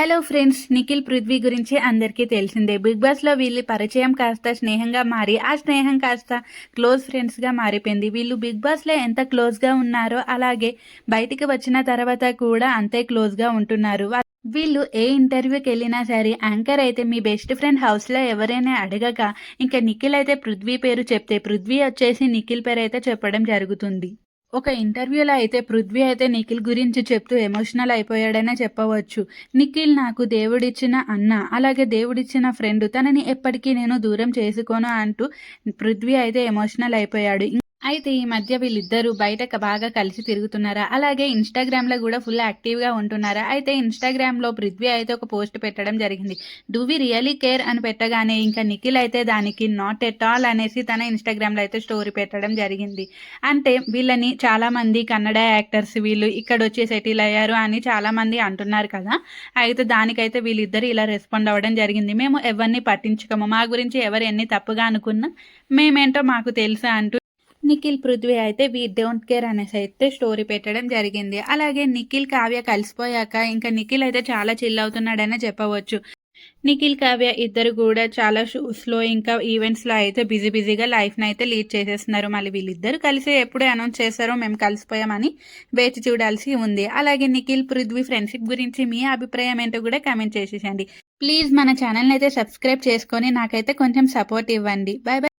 Hello friends Nikhil Prithvi గురించి అందరికీ తెలిసిందే. బిగ్ బాస్లో వీళ్ళ పరిచయం కాస్త స్నేహంగా మారి ఆ స్నేహం కాస్త క్లోజ్ ఫ్రెండ్స్గా మారిపోయింది. వీళ్ళు బిగ్ బాస్లో ఎంత క్లోజ్గా ఉన్నారో అలాగే బయటికి వచ్చిన తర్వాత కూడా అంతే క్లోజ్గా ఉంటున్నారు. వీళ్ళు ఏ ఇంటర్వ్యూకి వెళ్ళినా సరే యాంకర్ అయితే మీ బెస్ట్ ఫ్రెండ్ హౌస్లో ఎవరైనా అడగక ఇంకా నిఖిల్ అయితే పృథ్వీ పేరు చెప్తే పృథ్వీ వచ్చేసి నిఖిల్ పేరు అయితే చెప్పడం జరుగుతుంది. ఒక ఇంటర్వ్యూలో అయితే పృథ్వీ అయితే నిఖిల్ గురించి చెప్తూ ఎమోషనల్ అయిపోయాడనే చెప్పవచ్చు. నిఖిల్ నాకు దేవుడిచ్చిన అన్న అలాగే దేవుడిచ్చిన ఫ్రెండ్ తనని ఎప్పటికీ నేను దూరం చేసుకోను అంటూ పృథ్వీ అయితే ఎమోషనల్ అయిపోయాడు. అయితే ఈ మధ్య వీళ్ళిద్దరూ బయట బాగా కలిసి తిరుగుతున్నారా? అలాగే ఇన్స్టాగ్రామ్లో కూడా ఫుల్ యాక్టివ్గా ఉంటున్నారా? అయితే ఇన్స్టాగ్రామ్లో పృథ్వీ అయితే ఒక పోస్ట్ పెట్టడం జరిగింది. డూ వి రియలీ కేర్ అని పెట్టగానే ఇంకా నిఖిల్ అయితే దానికి నాట్ ఎట్ ఆల్ అనేసి తన ఇన్స్టాగ్రామ్లో అయితే స్టోరీ పెట్టడం జరిగింది. అంటే వీళ్ళని చాలామంది కన్నడ యాక్టర్స్ వీళ్ళు ఇక్కడ వచ్చి సెటిల్ అయ్యారు అని చాలామంది అంటున్నారు కదా. అయితే దానికైతే వీళ్ళిద్దరు ఇలా రెస్పాండ్ అవ్వడం జరిగింది. మేము ఎవరిని పట్టించుకోము? మా గురించి ఎవరు ఎన్ని తప్పుగా అనుకున్నా? మేమేంటో మాకు తెలుసా? అంటూ నిఖిల్ పృథ్వీ అయితే వీ డోంట్ కేర్ అనేసి అయితే స్టోరీ పెట్టడం జరిగింది. అలాగే నిఖిల్ కావ్య కలిసిపోయాక ఇంకా నిఖిల్ అయితే చాలా చిల్ అవుతున్నాడనే చెప్పవచ్చు. నిఖిల్ కావ్య ఇద్దరు కూడా చాలా షూస్లో ఇంకా ఈవెంట్స్లో అయితే బిజీ బిజీగా లైఫ్ని అయితే లీడ్ చేసేస్తున్నారు. మళ్ళీ వీళ్ళిద్దరు కలిసి ఎప్పుడే అనౌన్స్ చేస్తారో మేము కలిసిపోయామని వేచి చూడాల్సి ఉంది. అలాగే నిఖిల్ పృథ్వీ ఫ్రెండ్షిప్ గురించి మీ అభిప్రాయం ఏంటో కూడా కామెంట్ చేసేసండి. ప్లీజ్ మన ఛానల్ని అయితే సబ్స్క్రైబ్ చేసుకొని నాకైతే కొంచెం సపోర్ట్ ఇవ్వండి. Bye bye